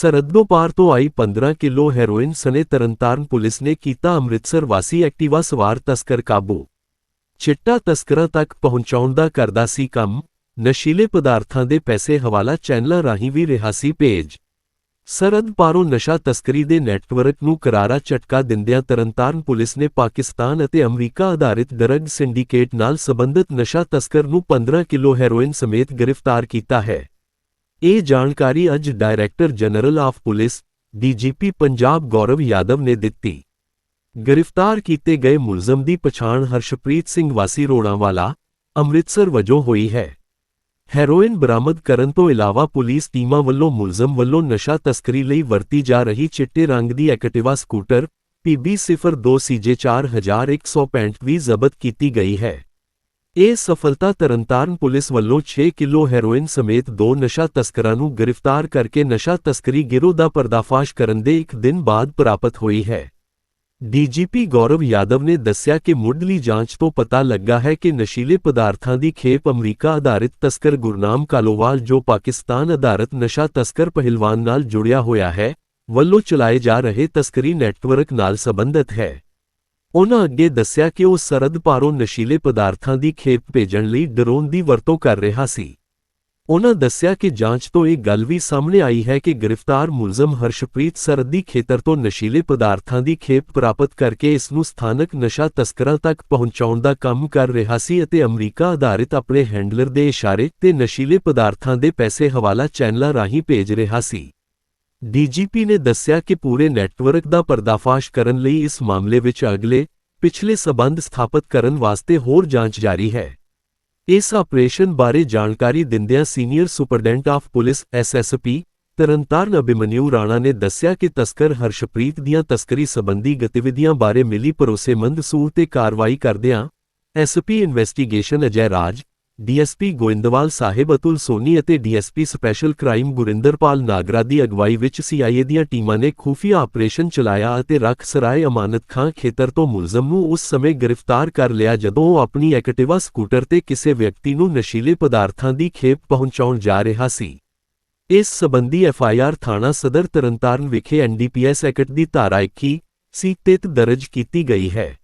ਸਰਹੱਦੋਂ ਪਾਰ ਤੋਂ ਆਈ 15 ਕਿਲੋ ਹੈਰੋਇਨ ਸਣੇ ਤਰਨਤਾਰਨ ਪੁਲਿਸ ਨੇ ਕੀਤਾ ਅੰਮ੍ਰਿਤਸਰ ਵਾਸੀ ਐਕਟਿਵਾ ਸਵਾਰ ਤਸਕਰ ਕਾਬੂ। ਚਿੱਟਾ ਤਸਕਰਾਂ ਤੱਕ ਪਹੁੰਚਾਉਣ ਦਾ ਕਰਦਾ ਸੀ ਕੰਮ, ਨਸ਼ੀਲੇ ਪਦਾਰਥਾਂ ਦੇ ਪੈਸੇ ਹਵਾਲਾ ਚੈਨਲਾਂ ਰਾਹੀਂ ਵੀ ਰਿਹਾ ਸੀ ਭੇਜ। ਸਰਹੱਦ ਪਾਰੋਂ ਨਸ਼ਾ ਤਸਕਰੀ ਦੇ ਨੈਟਵਰਕ ਨੂੰ ਕਰਾਰਾ ਝਟਕਾ ਦਿੰਦਿਆਂ ਤਰਨਤਾਰਨ ਪੁਲਿਸ ਨੇ ਪਾਕਿਸਤਾਨ ਅਤੇ ਅਮਰੀਕਾ ਆਧਾਰਿਤ ਡਰੱਗ ਸਿੰਡੀਕੇਟ ਨਾਲ ਸਬੰਧਤ ਨਸ਼ਾ ਤਸਕਰ ਨੂੰ 15 ਕਿਲੋ ਹੈਰੋਇਨ ਸਮੇਤ ਗ੍ਰਿਫਤਾਰ ਕੀਤਾ ਹੈ। ਇਹ ਜਾਣਕਾਰੀ ਅੱਜ director general of police DGP Punjab Gaurav Yadav ਨੇ ਦਿੱਤੀ। ਗ੍ਰਿਫਤਾਰ ਕੀਤੇ ਗਏ ਮੁਲਜ਼ਮ ਦੀ ਪਛਾਣ ਹਰਸ਼ਪ੍ਰੀਤ ਸਿੰਘ ਵਾਸੀ ਰੋਣਾਵਾਲਾ ਅੰਮ੍ਰਿਤਸਰ ਵਜੋਂ ਹੋਈ ਹੈ। ਹੈਰੋਇਨ ਬਰਾਮਦ ਕਰਨ ਤੋਂ ਇਲਾਵਾ ਪੁਲਿਸ ਟੀਮਾਂ ਵੱਲੋਂ ਮੁਲਜ਼ਮ ਵੱਲੋਂ ਨਸ਼ਾ ਤਸਕਰੀ ਲਈ ਵਰਤੀ ਜਾ ਰਹੀ ਚਿੱਟੇ ਰੰਗ ਦੀ ਐਕਟਿਵਾ ਸਕੂਟਰ PB02CJ4165 ਵੀ ਜ਼ਬਤ ਕੀਤੀ ਗਈ ਹੈ। ਇਹ ਸਫਲਤਾ ਤਰਨਤਾਰਨ ਪੁਲਿਸ ਵੱਲੋਂ 6 ਕਿਲੋ ਹੈਰੋਇਨ ਸਮੇਤ ਦੋ ਨਸ਼ਾ ਤਸਕਰਾਂ ਨੂੰ ਗ੍ਰਿਫਤਾਰ ਕਰਕੇ ਨਸ਼ਾ ਤਸਕਰੀ ਗਿਰੋਹ ਦਾ ਪਰਦਾਫਾਸ਼ ਕਰਨ ਦੇ ਇੱਕ ਦਿਨ ਬਾਅਦ ਪ੍ਰਾਪਤ ਹੋਈ ਹੈ। ਡੀਜੀਪੀ ਗੌਰਵ ਯਾਦਵ ਨੇ ਦੱਸਿਆ ਕਿ ਮੁੱਢਲੀ ਜਾਂਚ ਤੋਂ ਪਤਾ ਲੱਗਾ ਹੈ ਕਿ ਨਸ਼ੀਲੇ ਪਦਾਰਥਾਂ ਦੀ ਖੇਪ ਅਮਰੀਕਾ ਆਧਾਰਿਤ ਤਸਕਰ ਗੁਰਨਾਮ ਕਾਲੋਵਾਲ ਜੋ ਪਾਕਿਸਤਾਨ ਆਧਾਰਿਤ ਨਸ਼ਾ ਤਸਕਰ ਪਹਿਲਵਾਨ ਨਾਲ ਜੁੜਿਆ ਹੋਇਆ ਹੈ, ਵੱਲੋਂ ਚਲਾਏ ਜਾ ਰਹੇ ਤਸਕਰੀ ਨੈਟਵਰਕ ਨਾਲ ਸੰਬੰਧਿਤ ਹੈ। ਉਨ੍ਹਾਂ ਅੱਗੇ ਦੱਸਿਆ ਕਿ ਉਹ ਸਰਦ ਪਾਰੋਂ ਨਸ਼ੀਲੇ ਪਦਾਰਥਾਂ ਦੀ ਖੇਪ ਭੇਜਣ ਲਈ ਡਰੋਨ ਦੀ ਵਰਤੋਂ ਕਰ ਰਿਹਾ ਸੀ। ਉਨ੍ਹਾਂ ਦੱਸਿਆ ਕਿ ਜਾਂਚ ਤੋਂ ਇਹ ਗੱਲ ਵੀ ਸਾਹਮਣੇ ਆਈ ਹੈ ਕਿ ਗ੍ਰਿਫਤਾਰ ਮੁਲਜ਼ਮ ਹਰਸ਼ਪ੍ਰੀਤ ਸਰਦੀ ਖੇਤਰ ਤੋਂ ਨਸ਼ੀਲੇ ਪਦਾਰਥਾਂ ਦੀ ਖੇਪ ਪ੍ਰਾਪਤ ਕਰਕੇ ਇਸ ਨੂੰ ਸਥਾਨਕ ਨਸ਼ਾ ਤਸਕਰਾਂ ਤੱਕ ਪਹੁੰਚਾਉਣ ਦਾ ਕੰਮ ਕਰ ਰਿਹਾ ਸੀ ਅਤੇ ਅਮਰੀਕਾ ਆਧਾਰਿਤ ਆਪਣੇ ਹੈਂਡਲਰ ਦੇ ਇਸ਼ਾਰੇ ਤੇ ਨਸ਼ੀਲੇ ਪਦਾਰਥਾਂ ਦੇ ਪੈਸੇ ਹਵਾਲਾ ਚੈਨਲਾਂ ਰਾਹੀਂ ਭੇਜ ਰਿਹਾ ਸੀ। ਡੀਜੀਪੀ ਨੇ ਦੱਸਿਆ ਕਿ ਪੂਰੇ ਨੈਟਵਰਕ ਦਾ ਪਰਦਾਫਾਸ਼ ਕਰਨ ਲਈ ਇਸ ਮਾਮਲੇ ਵਿੱਚ ਅਗਲੇ, ਪਿਛਲੇ ਸਬੰਧ ਸਥਾਪਿਤ ਕਰਨ ਵਾਸਤੇ ਹੋਰ ਜਾਂਚ ਜਾਰੀ ਹੈ। ਇਸ ਆਪਰੇਸ਼ਨ ਬਾਰੇ ਜਾਣਕਾਰੀ ਦਿੰਦਿਆਂ senior superintendent of police SSP Tarn Taran Abhimanyu Rana ਨੇ ਦੱਸਿਆ ਕਿ ਤਸਕਰ ਹਰਸ਼ਪ੍ਰੀਤ ਦੀਆਂ ਤਸਕਰੀ ਸੰਬੰਧੀ ਗਤੀਵਿਧੀਆਂ ਬਾਰੇ ਮਿਲੀ ਭਰੋਸੇਮੰਦ ਸੂਰ ਤੇ ਕਾਰਵਾਈ ਕਰਦਿਆਂ SP investigation Ajay Raj DSP Goindwal Sahib Atul Soni ਅਤੇ DSP special crime Gurinderpal Nagra ਦੀ ਅਗਵਾਈ ਵਿੱਚ ਸੀਆਈਏ ਦੀਆਂ ਟੀਮਾਂ ਨੇ ਖੂਫੀਆ ਆਪਰੇਸ਼ਨ ਚਲਾਇਆ ਅਤੇ ਰੱਖ ਸਰਾਏ ਅਮਾਨਤ ਖਾਂ ਖੇਤਰ ਤੋਂ ਮੁਲਜ਼ਮ ਨੂੰ ਉਸ ਸਮੇਂ ਗ੍ਰਿਫਤਾਰ ਕਰ ਲਿਆ ਜਦੋਂ ਉਹ ਆਪਣੀ ਐਕਟਿਵਾ ਸਕੂਟਰ ਤੇ ਕਿਸੇ ਵਿਅਕਤੀ ਨੂੰ ਨਸ਼ੀਲੇ ਪਦਾਰਥਾਂ ਦੀ ਖੇਪ ਪਹੁੰਚਾਉਣ ਜਾ ਰਿਹਾ ਸੀ। ਇਸ ਸਬੰਧੀ ਐਫਆਈਆਰ ਥਾਣਾ ਸਦਰ ਤਰਨਤਾਰਨ ਵਿਖੇ ਐਨਡੀਪੀਐਸ ਐਕਟ ਦੀ ਧਾਰਾ 21 ਸੀ ਤਹਿਤ ਦਰਜ ਕੀਤੀ ਗਈ ਹੈ।